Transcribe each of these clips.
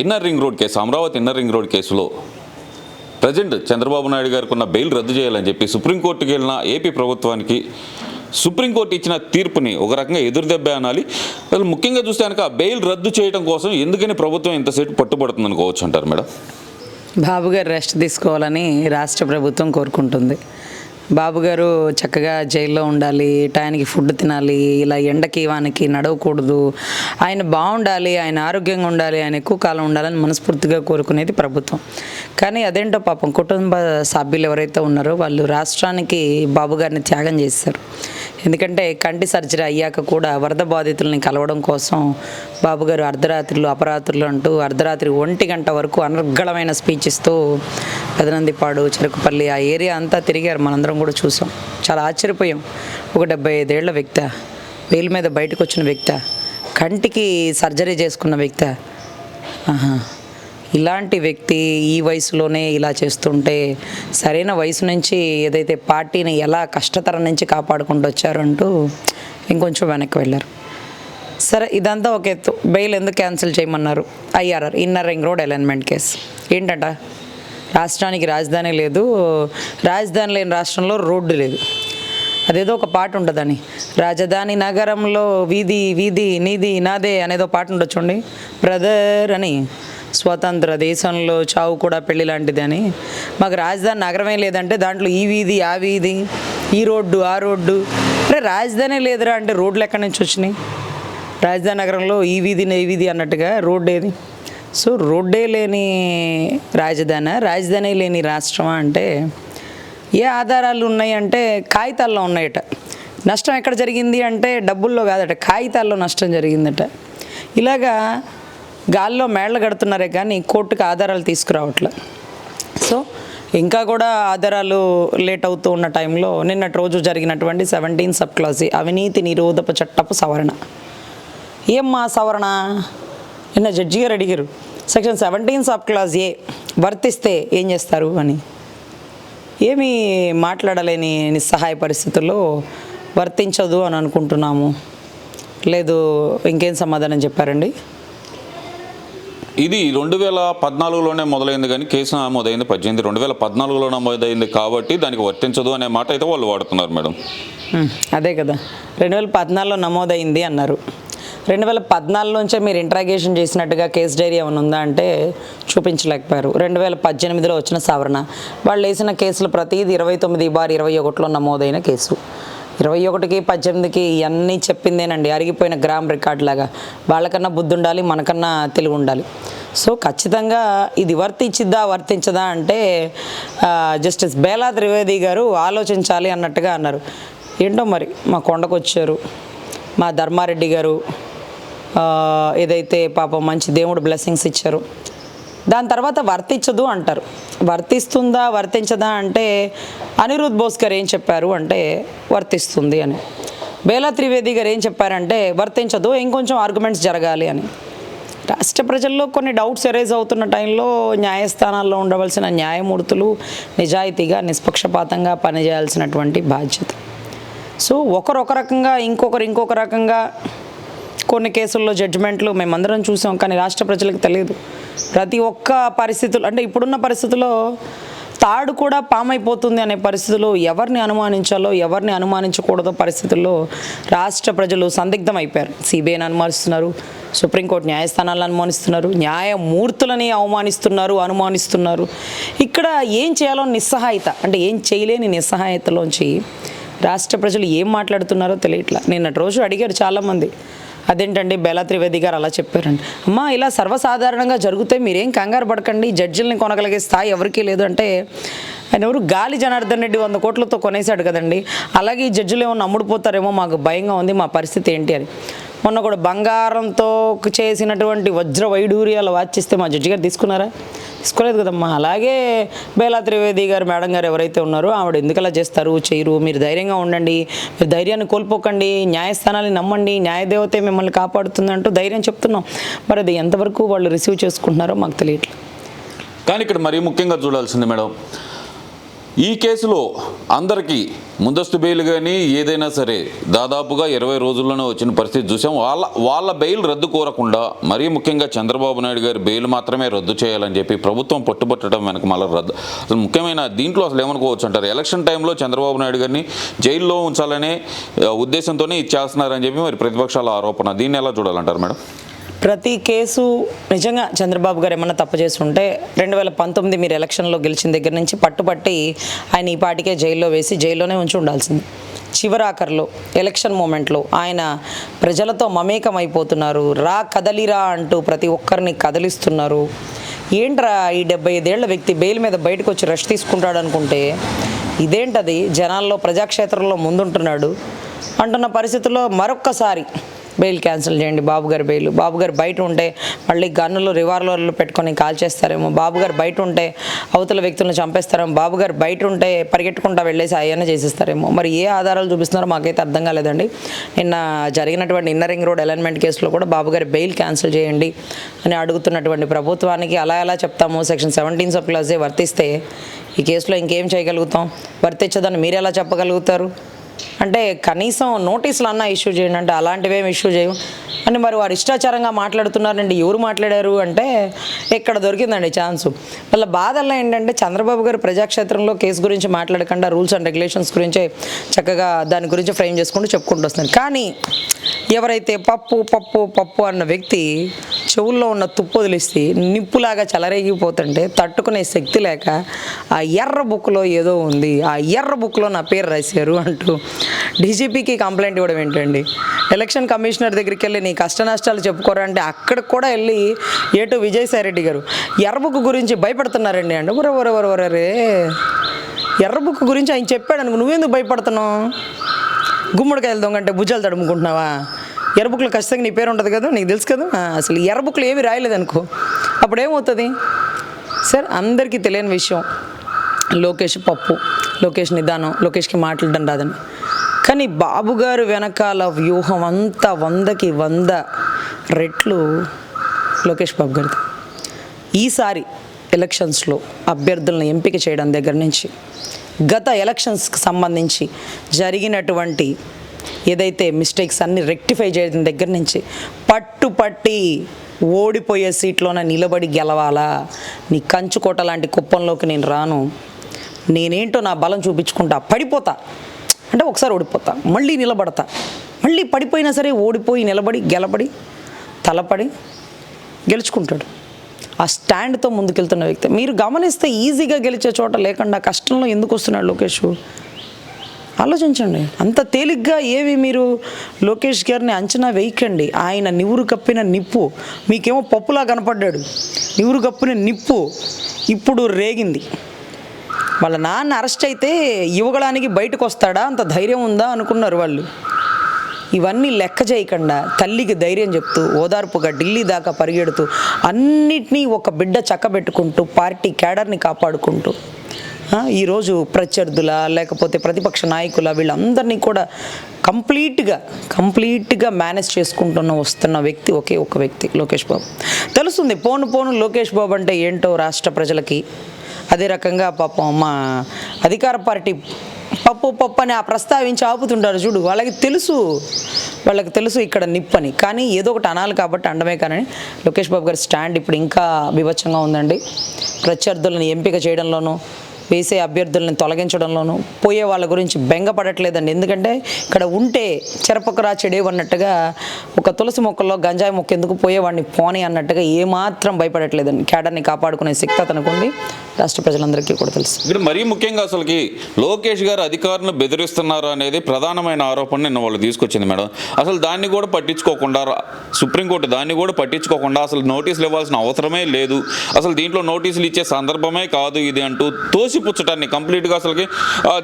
Inner ring road case Amaravati inner ring road కేసులో present Chandrababu Naidu గారికి ఉన్న బెయిల్ రద్దు చేయాలని చెప్పి సుప్రీంకోర్టుకి వెళ్ళిన ఏపీ ప్రభుత్వానికి సుప్రీంకోర్టు ఇచ్చిన తీర్పుని ఒక రకంగా ఎదురుదెబ్బ అనాలి. అసలు ముఖ్యంగా చూస్తే కనుక బెయిల్ రద్దు చేయడం కోసం ఎందుకని ప్రభుత్వం ఇంతసేపు పట్టుబడుతుంది అనుకోవచ్చు అంటారు మేడం? బాబు గారు రెస్ట్ తీసుకోవాలని రాష్ట్ర ప్రభుత్వం కోరుకుంటుంది. బాబు గారు చక్కగా జైల్లో ఉండాలి టయానికి ఫుడ్ తినాలి ఇలా ఎండకి వానికి నడవకూడదు. ఆయన బాగుండాలి ఆయన ఆరోగ్యంగా ఉండాలి ఆయన ఎక్కువ కాలం ఉండాలని మనస్ఫూర్తిగా కోరుకునేది ప్రభుత్వం. కానీ అదేంటో పాపం కుటుంబ సభ్యులు ఎవరైతే ఉన్నారో వాళ్ళు రాష్ట్రానికి బాబు గారిని త్యాగం చేశారు. ఎందుకంటే కంటి సర్జరీ అయ్యాక కూడా వరద బాధితుల్ని కలవడం కోసం బాబుగారు అర్ధరాత్రులు అపరాత్రులు అంటూ అర్ధరాత్రి ఒంటి గంట వరకు అనర్గళమైన స్పీచ్ ఇస్తూ పెదనందిపాడు చెరుకుపల్లి ఆ ఏరియా అంతా తిరిగారు. మనందరం కూడా చూసాం. చాలా ఆశ్చర్యపోయాం. ఒక డెబ్బై ఐదేళ్ళ వ్యక్తి వేలు మీద బయటకు వచ్చిన వ్యక్తి కంటికి సర్జరీ చేసుకున్న వ్యక్తి. ఆహా. ఇలాంటి వ్యక్తి ఈ వయసులోనే ఇలా చేస్తుంటే సరైన వయసు నుంచి ఏదైతే పార్టీని ఎలా కష్టతరం నుంచి కాపాడుకుంటూ వచ్చారంటూ ఇంకొంచెం వెనక్కి వెళ్ళారు. సరే ఇదంతా ఒక ఎత్తు. బెయిల్ ఎందుకు క్యాన్సిల్ చేయమన్నారు? IRR inner ring road alignment case. ఏంటంట? రాష్ట్రానికి రాజధాని లేదు. రాజధాని లేని రాష్ట్రంలో రోడ్డు లేదు. అదేదో ఒక పాట ఉంటుందని. రాజధాని నగరంలో వీధి వీధి నీది నాదే అనేదో పాట ఉండొచ్చండి. బ్రదర్ అని. స్వతంత్ర దేశంలో చావు కూడా పెళ్ళి లాంటిది అని. మాకు రాజధాని నగరమే లేదంటే దాంట్లో ఈ వీధి ఆ వీధి ఈ రోడ్డు ఆ రోడ్డు. అరే రాజధాని లేదురా అంటే రోడ్లు ఎక్కడి నుంచి వచ్చినాయి? రాజధాని నగరంలో ఈ వీధి ఈ వీధి అన్నట్టుగా రోడ్డు ఏది? సో రోడ్డే లేని రాజధాని రాజధాని లేని రాష్ట్రమా అంటే? ఏ ఆధారాలు ఉన్నాయి అంటే కాగితాల్లో ఉన్నాయట. నష్టం ఎక్కడ జరిగింది అంటే డబ్బుల్లో కాదట కాగితాల్లో నష్టం జరిగిందట. ఇలాగా గాల్లో మేళ్ళ కడుతున్నారే కానీ కోర్టుకు ఆధారాలు తీసుకురావట్లే. సో ఇంకా కూడా ఆధారాలు లేట్ అవుతూ ఉన్న టైంలో నిన్నటి రోజు జరిగినటువంటి సెవెంటీన్ సబ్ క్లాస్ అవినీతి నిరోధక చట్టపు సవరణ. ఏమ్మా సవరణ? నిన్న జడ్జి గారు అడిగారు section seventeen sub clause A వర్తిస్తే ఏం చేస్తారు అని. ఏమీ మాట్లాడలేని నిస్సహాయ పరిస్థితుల్లో వర్తించదు అని అనుకుంటున్నాము. లేదు ఇంకేం సమాధానం చెప్పారండి? ఇది రెండు వేల పద్నాలుగులోనే మొదలైంది కానీ కేసు నమోదైంది పద్దెనిమిది. రెండు వేల పద్నాలుగులో నమోదైంది కాబట్టి దానికి వర్తించదు అనే మాట అయితే వాళ్ళు వాడుతున్నారు మేడం. అదే కదా. రెండు వేల పద్నాలుగులో నమోదైంది అన్నారు. రెండు వేల పద్నాలుగులోంచే మీరు ఇంట్రాగేషన్ చేసినట్టుగా కేసు డైరీ ఏమైనా ఉందా అంటే చూపించలేకపోయారు. రెండు వేల పద్దెనిమిదిలో వచ్చిన సవరణ. వాళ్ళు వేసిన కేసులు ప్రతిది ఇరవై తొమ్మిది బార్ ఇరవై ఒకటిలో నమోదైన కేసు. ఇరవై ఒకటికి పద్దెనిమిదికి ఇవన్నీ చెప్పిందేనండి. అరిగిపోయిన గ్రామ్ రికార్డ్ లాగా. వాళ్ళకన్నా బుద్ధి ఉండాలి మనకన్నా తెలివి ఉండాలి సో ఖచ్చితంగా ఇది వర్తించిద్దా వర్తించదా అంటే జస్టిస్ బేలా త్రివేది గారు ఆలోచించాలి అన్నట్టుగా అన్నారు. ఏంటో మరి మా కొండకు వచ్చారు మా ధర్మారెడ్డి గారు ఏదైతే పాపం మంచి దేవుడు బ్లెస్సింగ్స్ ఇచ్చారు దాని తర్వాత వర్తించదు అంటారు. వర్తిస్తుందా వర్తించదా అంటే అనిరుద్ బోస్ గారు ఏం చెప్పారు అంటే వర్తిస్తుంది అని. బేలా త్రివేది గారు ఏం చెప్పారంటే వర్తించదు ఇంకొంచెం ఆర్గ్యుమెంట్స్ జరగాలి అని. రాష్ట్ర ప్రజల్లో కొన్ని డౌట్స్ ఎరేజ్ అవుతున్న టైంలో న్యాయస్థానాల్లో ఉండవలసిన న్యాయమూర్తులు నిజాయితీగా నిష్పక్షపాతంగా పనిచేయాల్సినటువంటి బాధ్యత. సో ఒకరు ఒక రకంగా ఇంకొకరు ఇంకొక రకంగా కొన్ని కేసుల్లో జడ్జిమెంట్లు మేమందరం చూసాం కానీ రాష్ట్ర ప్రజలకు తెలియదు. ప్రతి ఒక్క పరిస్థితులు అంటే ఇప్పుడున్న పరిస్థితుల్లో తాడు కూడా పామైపోతుంది అనే పరిస్థితుల్లో ఎవరిని అనుమానించాలో ఎవరిని అనుమానించకూడదో పరిస్థితుల్లో రాష్ట్ర ప్రజలు సందిగ్ధం అయిపోయారు సిబిఐని అనుమానిస్తున్నారు సుప్రీంకోర్టు న్యాయస్థానాలను అనుమానిస్తున్నారు న్యాయమూర్తులని అవమానిస్తున్నారు అనుమానిస్తున్నారు. ఇక్కడ ఏం చేయాలో నిస్సహాయత అంటే ఏం చేయలేని నిస్సహాయతలోంచి రాష్ట్ర ప్రజలు ఏం మాట్లాడుతున్నారో తెలియట్లా. నిన్నటి రోజు అడిగారు చాలామంది. అదేంటండి బేలా త్రివేది గారు అలా చెప్పారండి. అమ్మా ఇలా సర్వసాధారణంగా జరుగుతే మీరేం కంగారు పడకండి. జడ్జిల్ని కొనగలిగే స్థాయి ఎవరికీ లేదు అంటే ఆయన ఎవరు? గాలి జనార్దన్ రెడ్డి వంద కోట్లతో కొనేశాడు కదండి. అలాగే ఈ జడ్జిలు ఏమో నమ్ముడుపోతారేమో మాకు భయంగా ఉంది మా పరిస్థితి ఏంటి అని. మొన్న కూడా బంగారంతో చేసినటువంటి వజ్ర వైడూర్యాలు వాచిస్తే మా జడ్జి గారు తీసుకున్నారా? తీసుకోలేదు కదమ్మా. అలాగే బేలా త్రివేది గారు మేడం గారు ఎవరైతే ఉన్నారో ఆవిడ ఎందుకు అలా చేస్తారు? చేయరు. మీరు ధైర్యంగా ఉండండి. మీరు ధైర్యాన్ని కోల్పోకండి. న్యాయస్థానాన్ని నమ్మండి. న్యాయదేవతే మిమ్మల్ని కాపాడుతుంది అంటూ ధైర్యం చెప్తున్నాం. మరి అది ఎంతవరకు వాళ్ళు రిసీవ్ చేసుకుంటున్నారో మాకు తెలియట్లేదు. కానీ ఇక్కడ మరీ ముఖ్యంగా చూడాల్సింది మేడం ఈ కేసులో అందరికీ ముందస్తు బెయిల్ కానీ ఏదైనా సరే దాదాపుగా ఇరవై రోజుల్లోనే వచ్చిన పరిస్థితి చూసాం. వాళ్ళ వాళ్ళ బెయిల్ రద్దు కోరకుండా మరీ ముఖ్యంగా చంద్రబాబు నాయుడు గారి బెయిల్ మాత్రమే రద్దు చేయాలని చెప్పి ప్రభుత్వం పట్టుబట్టడం వెనక మళ్ళీ రద్దు. అసలు ముఖ్యమైన దీంట్లో అసలు ఏమనుకోవచ్చు అంటారు? ఎలక్షన్ టైంలో చంద్రబాబు నాయుడు గారిని జైల్లో ఉంచాలనే ఉద్దేశంతోనే ఇది చేస్తున్నారని చెప్పి మరి ప్రతిపక్షాల ఆరోపణ. దీన్ని ఎలా చూడాలంటారు మేడం? ప్రతి కేసు నిజంగా చంద్రబాబు గారు ఏమన్నా తప్పు చేస్తుంటే రెండు వేల పంతొమ్మిది మీరు ఎలక్షన్లో గెలిచిన దగ్గర నుంచి పట్టుబట్టి ఆయన ఈ పాటికే జైల్లో వేసి జైల్లోనే ఉంచి ఉండాల్సింది. చివరాఖర్లో ఎలక్షన్ మూమెంట్లో ఆయన ప్రజలతో మమేకం అయిపోతున్నారు రా కదలిరా అంటూ ప్రతి ఒక్కరిని కదిలిస్తున్నారు. ఏంట్రా ఈ డెబ్బై ఐదేళ్ళ వ్యక్తి బెయిల్ మీద బయటకు వచ్చి రెస్ట్ తీసుకుంటాడు అనుకుంటే ఇదేంటది? జనాల్లో ప్రజాక్షేత్రంలో ముందుంటున్నాడు. అంటున్న పరిస్థితుల్లో మరొక్కసారి బెయిల్ క్యాన్సిల్ చేయండి బాబు గారి బెయిల్. బాబు గారు బయట ఉంటే మళ్ళీ గన్నులు రివాల్వర్లు పెట్టుకొని కాల్ చేస్తారేమో. బాబు గారు బయట ఉంటే అవతల వ్యక్తులను చంపేస్తారేమో. బాబు గారు బయట ఉంటే పరిగెట్టుకుంటా వెళ్ళేసి అయ్యన్న చేసేస్తారేమో. మరి ఏ ఆధారాలు చూపిస్తున్నారో మాకైతే అర్థం కాలేదండి. నిన్న జరిగినటువంటి ఇన్నర్ రింగ్ రోడ్ అలైన్మెంట్ కేసులో కూడా బాబు గారి బెయిల్ క్యాన్సిల్ చేయండి అని అడుగుతున్నటువంటి ప్రభుత్వానికి అలా ఎలా చెప్తాము? సెక్షన్ సెవెంటీన్ సబ్ క్లాసే వర్తిస్తే ఈ కేసులో ఇంకేం చేయగలుగుతాం? వర్తించదని మీరు ఎలా చెప్పగలుగుతారు? అంటే కనీసం నోటీసులు అన్నా ఇష్యూ చేయండి. అంటే అలాంటివేం ఇష్యూ చేయం అని మరి వారు ఇష్టాచారంగా మాట్లాడుతున్నారండి. ఎవరు మాట్లాడారు అంటే ఇక్కడ దొరికిందండి ఛాన్సు. వాళ్ళ బాధల్లో ఏంటంటే చంద్రబాబు గారు ప్రజాక్షేత్రంలో కేసు గురించి మాట్లాడకుండా రూల్స్ అండ్ రెగ్యులేషన్స్ గురించే చక్కగా దాని గురించి ఫ్రేమ్ చేసుకుంటూ చెప్పుకుంటూ వస్తున్నారు. కానీ ఎవరైతే పప్పు పప్పు పప్పు అన్న వ్యక్తి చెవుల్లో ఉన్న తుప్పు వదిలిస్తే నిప్పులాగా చెలరేగిపోతుంటే తట్టుకునే శక్తి లేక ఆ ఎర్ర బుక్లో ఏదో ఉంది. ఆ ఎర్ర బుక్లో నా పేరు రాశారు అంటూ డీజీపీకి కంప్లైంట్ ఇవ్వడం ఏంటండి? ఎలక్షన్ కమిషనర్ దగ్గరికి వెళ్ళి నీ కష్ట నష్టాలు చెప్పుకోరా అంటే అక్కడికి కూడా వెళ్ళి ఏటు విజయసాయి రెడ్డి గారు ఎర్రబుక్ గురించి భయపడుతున్నారండి అండి. ఒరవరవరవరే ఎర్రబుక్ గురించి ఆయన చెప్పాడు అనుకో నువ్వెందుకు భయపడుతున్నావు? గుమ్మడికాయలు దొంగంటే భుజాలు తడుముకుంటున్నావా? ఎర్రబుక్లో ఖచ్చితంగా నీ పేరు ఉంటుంది కదా నీకు తెలుసు కదా? అసలు ఎర్రబుక్లు ఏమి ఏమీ రాయలేదు అనుకో. అప్పుడు ఏమవుతుంది? సార్ అందరికీ తెలియని విషయం లోకేష్ పప్పు లోకేష్ నిదానం లోకేష్కి మాట్లాడడం రాదండి కానీ బాబుగారు వెనకాల వ్యూహం అంతా వందకి వంద రెట్లు లోకేష్ బాబు గారిది. ఈసారి ఎలక్షన్స్లో అభ్యర్థులను ఎంపిక చేయడం దగ్గర నుంచి గత ఎలక్షన్స్కి సంబంధించి జరిగినటువంటి ఏదైతే మిస్టేక్స్ అన్ని రెక్టిఫై చేయడం దగ్గర నుంచి పట్టు పట్టి ఓడిపోయే సీట్లోనే నిలబడి గెలవాలా? నీ కంచుకోట లాంటి కుప్పంలోకి నేను రాను. నేనేంటో నా బలం చూపించుకుంటా పడిపోతా. అంటే ఒకసారి ఓడిపోతా మళ్ళీ నిలబడతా. మళ్ళీ పడిపోయినా సరే ఓడిపోయి నిలబడి గెలబడి తలపడి గెలుచుకుంటాడు. ఆ స్టాండ్తో ముందుకెళ్తున్న వ్యక్తి. మీరు గమనిస్తే ఈజీగా గెలిచే చోట లేకుండా కష్టంలో ఎందుకు వస్తున్నాడు లోకేష్? ఆలోచించండి. అంత తేలిగ్గా ఏవి మీరు లోకేష్ గారిని అంచనా వేయకండి. ఆయన నివురు కప్పిన నిప్పు. మీకేమో పప్పులా కనపడ్డాడు. నివురు కప్పిన నిప్పు ఇప్పుడు రేగింది. వాళ్ళ నాన్న అరెస్ట్ అయితే ఇవ్వగడానికి బయటకు వస్తాడా? అంత ధైర్యం ఉందా? అనుకున్నారు వాళ్ళు. ఇవన్నీ లెక్క చేయకుండా తల్లికి ధైర్యం చెప్తూ ఓదార్పుగా ఢిల్లీ దాకా పరిగెడుతూ అన్నిటినీ ఒక బిడ్డ చక్కబెట్టుకుంటూ పార్టీ క్యాడర్ని కాపాడుకుంటూ ఈరోజు ప్రత్యర్థుల లేకపోతే ప్రతిపక్ష నాయకుల వీళ్ళందరినీ కూడా కంప్లీట్గా కంప్లీట్గా మేనేజ్ చేసుకుంటున్న వస్తున్న వ్యక్తి ఒకే ఒక వ్యక్తి లోకేష్ బాబు. తెలుస్తుంది పోను పోను లోకేష్ బాబు అంటే ఏంటో రాష్ట్ర ప్రజలకి. అదే రకంగా పాపం మా అధికార పార్టీ పప్పు పప్పు అని ఆ ప్రస్తావించి ఆపుతుంటారు చూడు. వాళ్ళకి తెలుసు. వాళ్ళకి తెలుసు ఇక్కడ నిప్పని. కానీ ఏదో ఒకటి అనాలి కాబట్టి అండమే కానీ లోకేష్ బాబు గారి స్టాండ్ ఇప్పుడు ఇంకా బీభత్సంగా ఉందండి. ప్రత్యర్థులను ఎంపిక చేయడంలోనూ వేసే అభ్యర్థులను తొలగించడంలోనూ పోయే వాళ్ళ గురించి బెంగపడట్లేదండి. ఎందుకంటే ఇక్కడ ఉంటే చెరపకరా చెడేవు అన్నట్టుగా ఒక తులసి మొక్కల్లో గంజాయి మొక్క ఎందుకు పోయేవాడిని పోని అన్నట్టుగా ఏమాత్రం భయపడట్లేదండి. కేడర్ని కాపాడుకునే శక్తి అతనికి ఉంది. రాష్ట్ర ప్రజలందరికీ కూడా తెలుసు. ఇక్కడ మరీ ముఖ్యంగా అసలుకి లోకేష్ గారు అధికారులను బెదిరిస్తున్నారు అనేది ప్రధానమైన ఆరోపణ నిన్న వాళ్ళు తీసుకొచ్చింది మేడం. అసలు దాన్ని కూడా పట్టించుకోకుండా సుప్రీంకోర్టు దాన్ని కూడా పట్టించుకోకుండా అసలు నోటీసులు ఇవ్వాల్సిన అవసరమే లేదు. అసలు దీంట్లో నోటీసులు ఇచ్చే సందర్భమే కాదు ఇది అంటూ తోసిపుచ్చటాన్ని కంప్లీట్గా అసలుకి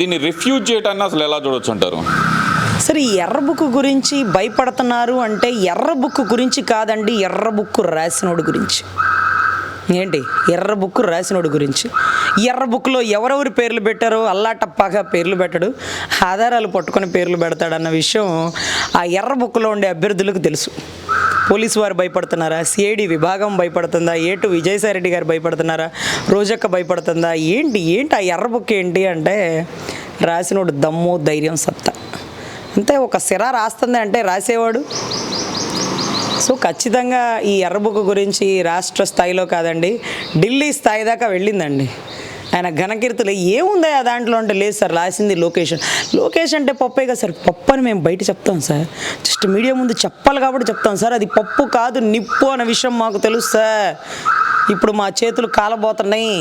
దీన్ని రిఫ్యూజ్ చేయటాన్ని అసలు ఎలా చూడొచ్చు అంటారు? సరే ఈ ఎర్ర బుక్ గురించి భయపడుతున్నారు అంటే ఎర్ర బుక్ గురించి కాదండి ఎర్ర బుక్ రాసినోడు గురించి. ఏంటి? ఎర్ర బుక్ రాసినోడు గురించి. ఎర్ర బుక్లో ఎవరెవరు పేర్లు పెట్టారో అల్లాటప్పాగా పేర్లు పెట్టడు. ఆధారాలు పట్టుకొని పేర్లు పెడతాడన్న విషయం ఆ ఎర్ర బుక్లో ఉండే అభ్యర్థులకు తెలుసు. పోలీసు వారు భయపడుతున్నారా? సిఐడి విభాగం భయపడుతుందా? ఏటు విజయసాయిరెడ్డి గారు భయపడుతున్నారా? రోజక్క భయపడుతుందా? ఏంటి? ఏంటి ఆ ఎర్ర బుక్ ఏంటి అంటే రాసినోడు దమ్ము ధైర్యం సత్తా. అంతే ఒక సిరా రాస్తుంది అంటే రాసేవాడు. సో ఖచ్చితంగా ఈ ఎర్రబుక్ గురించి రాష్ట్ర స్థాయిలో కాదండి ఢిల్లీ స్థాయి దాకా వెళ్ళిందండి. ఆయన ఘనకీర్తులు ఏముందా ఆ దాంట్లో అంటే లేదు సార్ రాసింది లొకేషన్. లొకేషన్ అంటే పప్పే కదా సార్ పప్పు అని మేము బయట చెప్తాం సార్. జస్ట్ మీడియా ముందు చెప్పాలి కాబట్టి చెప్తాం సార్ అది పప్పు కాదు నిప్పు అనే విషయం మాకు తెలుసు సార్. ఇప్పుడు మా చేతులు కాలబోతున్నాయి.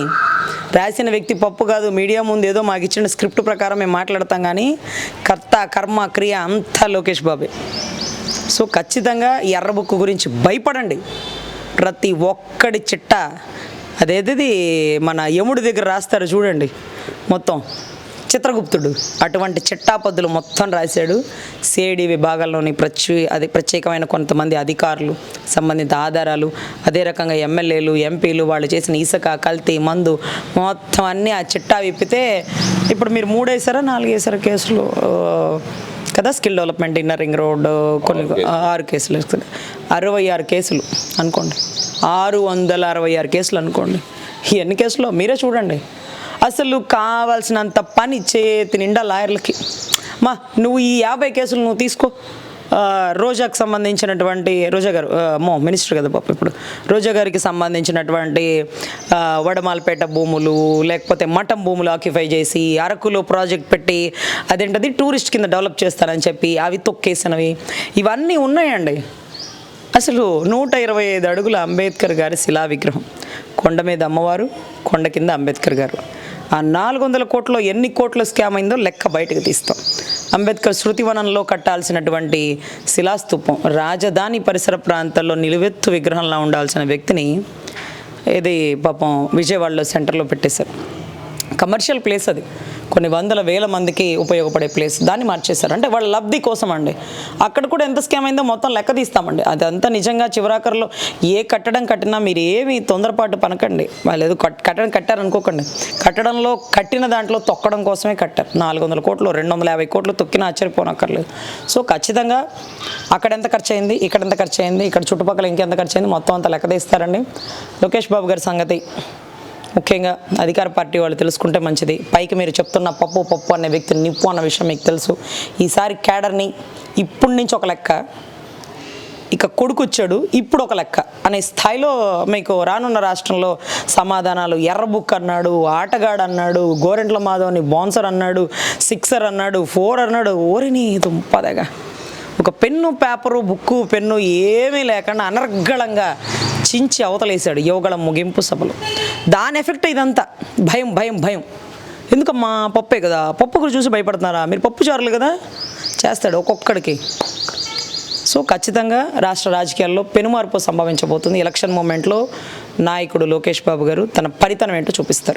రాసిన వ్యక్తి పప్పు కాదు మీడియా ముందు ఏదో మాకు ఇచ్చిన స్క్రిప్ట్ ప్రకారం మేము మాట్లాడతాం కానీ కర్త కర్మ క్రియ అంతా లోకేష్ బాబే. సో ఖచ్చితంగా ఈ ఎర్ర బుక్ గురించి భయపడండి. ప్రతి ఒక్కడి చిట్ట అదేది మన యముడి దగ్గర రాస్తారు చూడండి. మొత్తం చిత్రగుప్తుడు అటువంటి చిట్టాపద్దులు మొత్తం రాశాడు. సిఐడి విభాగాల్లోని ప్రత్యే అది ప్రత్యేకమైన కొంతమంది అధికారులు సంబంధిత ఆధారాలు అదే రకంగా ఎమ్మెల్యేలు ఎంపీలు వాళ్ళు చేసిన ఇసుక కల్తీ మందు మొత్తం అన్నీ ఆ చిట్టా విప్పితే ఇప్పుడు మీరు మూడేసారా నాలుగేసారా కేసులు? కదా skill development inner ring road కొన్ని ఆరు కేసులు. అరవై ఆరు కేసులు అనుకోండి. ఆరు వందల అరవై ఆరు కేసులు అనుకోండి. ఎన్ని కేసులో? మీరే చూడండి. అసలు కావాల్సినంత పని చేతి నిండా లాయర్లకి. మా నువ్వు ఈ యాభై కేసులు నువ్వు తీసుకో. రోజాకు సంబంధించినటువంటి రోజా గారు మో మినిస్టర్ కదా పాప ఇప్పుడు. రోజా గారికి సంబంధించినటువంటి వడమాలపేట భూములు లేకపోతే మఠం భూములు ఆక్యుపై చేసి అరకులో ప్రాజెక్ట్ పెట్టి అదేంటది టూరిస్ట్ కింద డెవలప్ చేస్తారని చెప్పి అవి తొక్కేసినవి. ఇవన్నీ ఉన్నాయండి. అసలు నూట ఇరవై ఐదు అడుగుల అంబేద్కర్ గారి శిలా విగ్రహం. కొండ మీద అమ్మవారు కొండ కింద అంబేద్కర్ గారు. ఆ నాలుగు వందల కోట్లో ఎన్ని కోట్ల స్కామ్ అయిందో లెక్క బయటకు తీస్తాం. అంబేద్కర్ శృతివనంలో కట్టాల్సినటువంటి శిలాస్తూపం రాజధాని పరిసర ప్రాంతాల్లో నిలువెత్తు విగ్రహంలా ఉండాల్సిన వ్యక్తిని ఇది పాపం విజయవాడలో సెంటర్లో పెట్టేశారు. కమర్షియల్ ప్లేస్ అది. కొన్ని వందల వేల మందికి ఉపయోగపడే ప్లేస్ దాన్ని మార్చేశారు. అంటే వాళ్ళ లబ్ధి కోసం అండి అక్కడ కూడా ఎంత స్కామ్ అయిందో మొత్తం లెక్క తీస్తామండి. అదంతా నిజంగా చివరాకర్లో ఏ కట్టడం కట్టినా మీరు ఏమి తొందరపాటు పనకండి. వాళ్ళు ఏదో కట్- కట్టడం కట్టారు అనుకోకండి. కట్టడంలో కట్టిన దాంట్లో తొక్కడం కోసమే కట్టారు. నాలుగు వందల కోట్లు రెండు వందల యాభై కోట్లు తొక్కినా ఆశ్చర్యపోనక్కర్లేదు. సో ఖచ్చితంగా అక్కడ ఎంత ఖర్చు అయింది ఇక్కడ ఎంత ఖర్చు అయింది ఇక్కడ చుట్టుపక్కల ఇంకెంత ఖర్చు అయింది మొత్తం అంత లెక్క తీస్తారండి. లోకేష్ బాబు గారి సంగతి. ముఖ్యంగా అధికార పార్టీ వాళ్ళు తెలుసుకుంటే మంచిది. పైకి మీరు చెప్తున్న పప్పు పప్పు అనే వ్యక్తి నిప్పు అన్న విషయం మీకు తెలుసు. ఈసారి క్యాడర్ని ఇప్పటి నుంచి ఒక లెక్క. ఇక కొడుకు వచ్చాడు ఇప్పుడు ఒక లెక్క. అనే స్థాయిలో మీకు రానున్న రాష్ట్రంలో సమాధానాలు ఎర్రబుక్ అన్నాడు ఆటగాడు అన్నాడు గోరెంట్ల మాధవ్ని బౌన్సర్ అన్నాడు సిక్సర్ అన్నాడు ఫోర్ అన్నాడు ఓరిని దుంపదగా. ఒక పెన్ను పేపరు బుక్కు పెన్ను ఏమీ లేకుండా అనర్గళంగా చించి అవతలేశాడు యువగళ ముగింపు సభలో. దాని ఎఫెక్ట్ ఇదంతా. భయం భయం భయం. ఎందుకమ్మా? పప్పే కదా. పప్పు గురించి చూసి భయపడుతున్నారా? మీరు పప్పు చారులు కదా? చేస్తాడు ఒక్కొక్కడికి. సో ఖచ్చితంగా రాష్ట్ర రాజకీయాల్లో పెనుమార్పు సంభవించబోతుంది. ఎలక్షన్ మూమెంట్లో నాయకుడు లోకేష్ బాబు గారు తన పరితనం ఏంటో చూపిస్తారు.